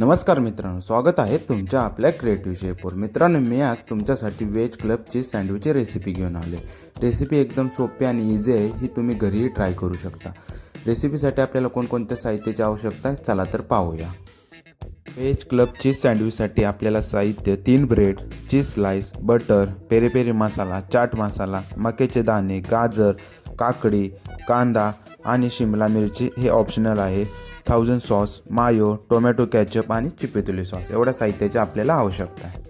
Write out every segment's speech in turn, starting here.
नमस्कार मित्रांनो स्वागत आहे तुमच्या आपल्या क्रिएटिव्ह शेपवर मित्रांनो मी आज तुमच्यासाठी व्हेज क्लबची सँडविचची रेसिपी घेऊन आले रेसिपी एकदम सोपी आणि इझी आहे ही तुम्ही घरीही ट्राय करू शकता. रेसिपीसाठी आपल्याला कोणकोणत्या साहित्याची आवश्यकता आहे चला तर पाहूया. वेज क्लब चीज सँडविचसाठी आपल्याला साहित्य तीन bread cheese slice butter peri peri masala chaat masala मक्याचे दाणे गाजर काकडी कांदा आणि शिमला मिरची हे ऑप्शनल आहे. Thousand sauce mayo tomato ketchup आणि चिपेतुली सॉस एवढ्या साहित्याची आपल्याला आवश्यकता आहे.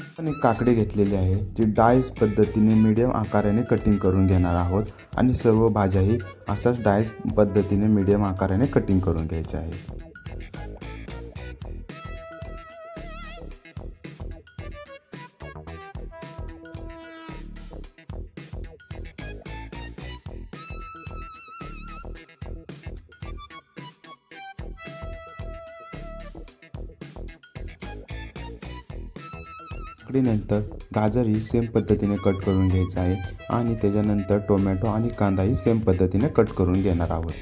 आपण एक काकडी घेतलेली आहे जी डायस पद्धतीने मीडियम आकाराने कटिंग करून घेणार आहोत आणि सर्व भाज्याही असाच डायस पद्धतीने मीडियम आकाराने कटिंग करून घ्यायच्या आहेत काकडीनंतर गाजरही सेम पद्धतीने कट करून घ्यायचं आहे. आणि त्याच्यानंतर टोमॅटो आणि कांदाही सेम पद्धतीने कट करून घेणार आहोत.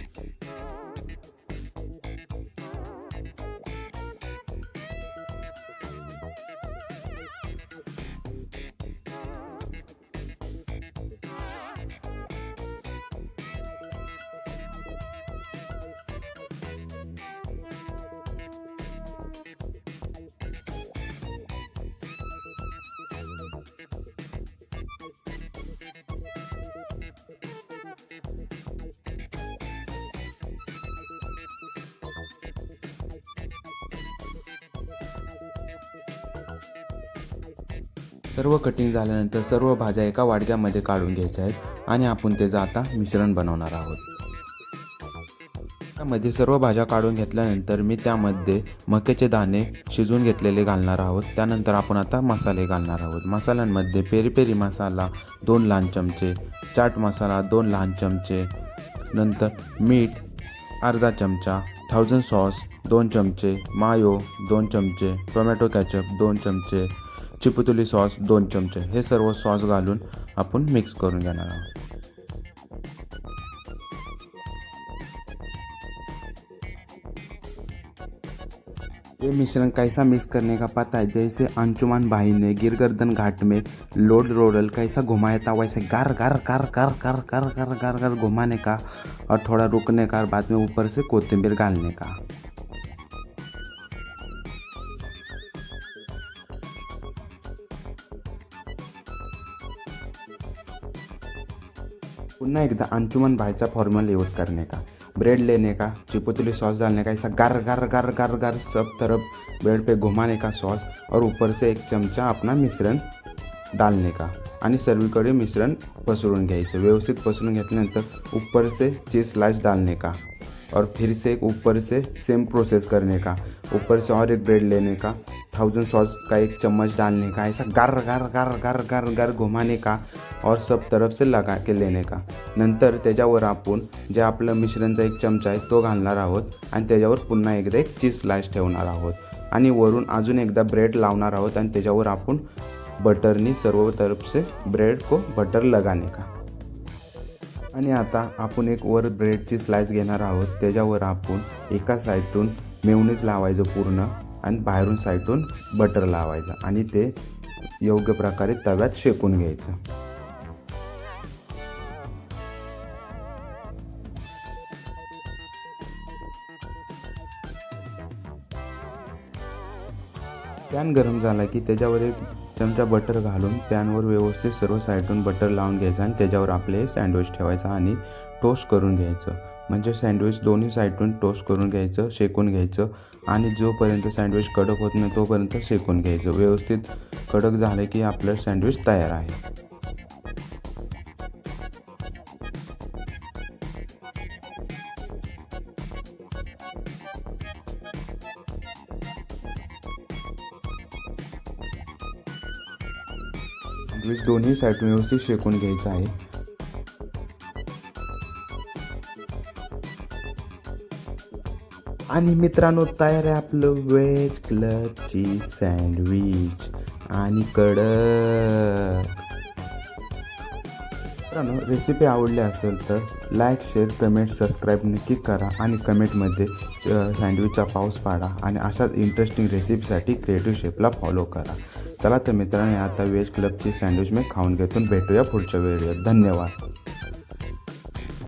सर्व कटिंग झाल्यानंतर सर्व भाज्या एका वाडक्यामध्ये काढून घ्यायच्या आहेत आणि आपण त्याचं आता मिश्रण बनवणार आहोत. त्यामध्ये सर्व भाज्या काढून घेतल्यानंतर मी त्यामध्ये मक्याचे दाणे शिजवून घेतलेले घालणार आहोत. त्यानंतर आपण आता मसाले घालणार आहोत. मसाल्यांमध्ये पेरी पेरी मसाला दोन लहान चमचे चाट मसाला दोन लहान चमचे नंतर मीठ अर्धा चमचा थाउजंड सॉस दोन चमचे मायो दोन चमचे टोमॅटो कॅचअप दोन चमचे चिपुतुली सॉस दोन चमचे. हे सर्व सॉस घालून आपण मिक्स करून घेणार आहोत. ये मिश्रण कैसा मिक्स करने का पता है? जैसे अंशुमान भाई ने, गिरगर्दन घाट में, लोड रोडल कैसा घुमाया था, वैसे गार गार गार गार गार गार गार गार घुमाने का और थोड़ा रुकने का और बाद में ऊपर से कोथिंबीर डालने का। पुन्हा एकदा अंशुमन भाईचा फॉर्मल यूज करने का? ब्रेड लेने का? चिपुतली सॉस डालने का? ऐसा गार गार गार गार गार सब तरफ ब्रेड पे घुमाने का सॉस और ऊपर से एक चमचा अपना मिश्रण डालने का? आणि सर्वीकडे मिश्रण पसरून घ्यायचं. व्यवस्थित पसरून घेतल्यानंतर ऊपर से चीज स्लाइस डालने का? और फिर से एक ऊपर से सेम प्रोसेस करने का? ऊपर से और एक ब्रेड लेने का? थाउजेंड सॉस का एक चम्मच डालने का ऐसा गार गार गार गार गार गार घुमाने का और सब तरफ से लगा के लेने का। नंतर त्याच्यावर आपण जे आपलं मिश्रणचा एक चमचा आहे तो घालणार आहोत आणि त्याच्यावर पुन्हा एकदा एक चीज स्लाइस ठेवणार आहोत. आणि वरून अजून एकदा ब्रेड लावणार आहोत आणि त्याच्यावर आपण बटरनी सर्व तरफ से ब्रेड को बटर लगाने का. आणि आता आपण एक वर ब्रेडची स्लाइस घेणार आहोत. त्याच्यावर आपण एका साईडून मेवणीच लावायचं पूर्ण. आणि बाहेरून साईडून बटर लावायचं आणि ते योग्य प्रकारे तव्यात शेकून घ्यायचं. पॅन गरम झाला की त्याच्यावर एक चमचा बटर घालून पॅनवर व्यवस्थित सर्व साईडून बटर लावून घ्यायचं आणि त्याच्यावर आपले सँडविच ठेवायचं आणि टोस्ट करून घ्यायचं. म्हणजे सँडविच दोन्ही साईडून टोस्ट करून घ्यायचं शेकून घ्यायचं आणि जोपर्यंत सँडविच कडक होत नाही तोपर्यंत शेकून घ्यायचं. व्यवस्थित कडक झालं की आपलं सँडविच तयार आहे. सँडविच दोन्ही साईडून व्यवस्थित शेकून घ्यायचं आहे. आणि मित्रांनो तयार आहे आपलं व्हेज क्लबची सँडविच आणि कडक. मित्रांनो रेसिपी आवडली असेल तर लाईक शेअर कमेंट सबस्क्राईब नक्की करा आणि कमेंटमध्ये सँडविचचा पाऊस पाडा आणि अशाच इंटरेस्टिंग रेसिपीसाठी क्रिएटिव्ह शेपला फॉलो करा. चला तर मित्रांनो आता वेज क्लबची सँडविच मी खाऊन घेतून भेटूया पुढच्या वेळेवर धन्यवाद.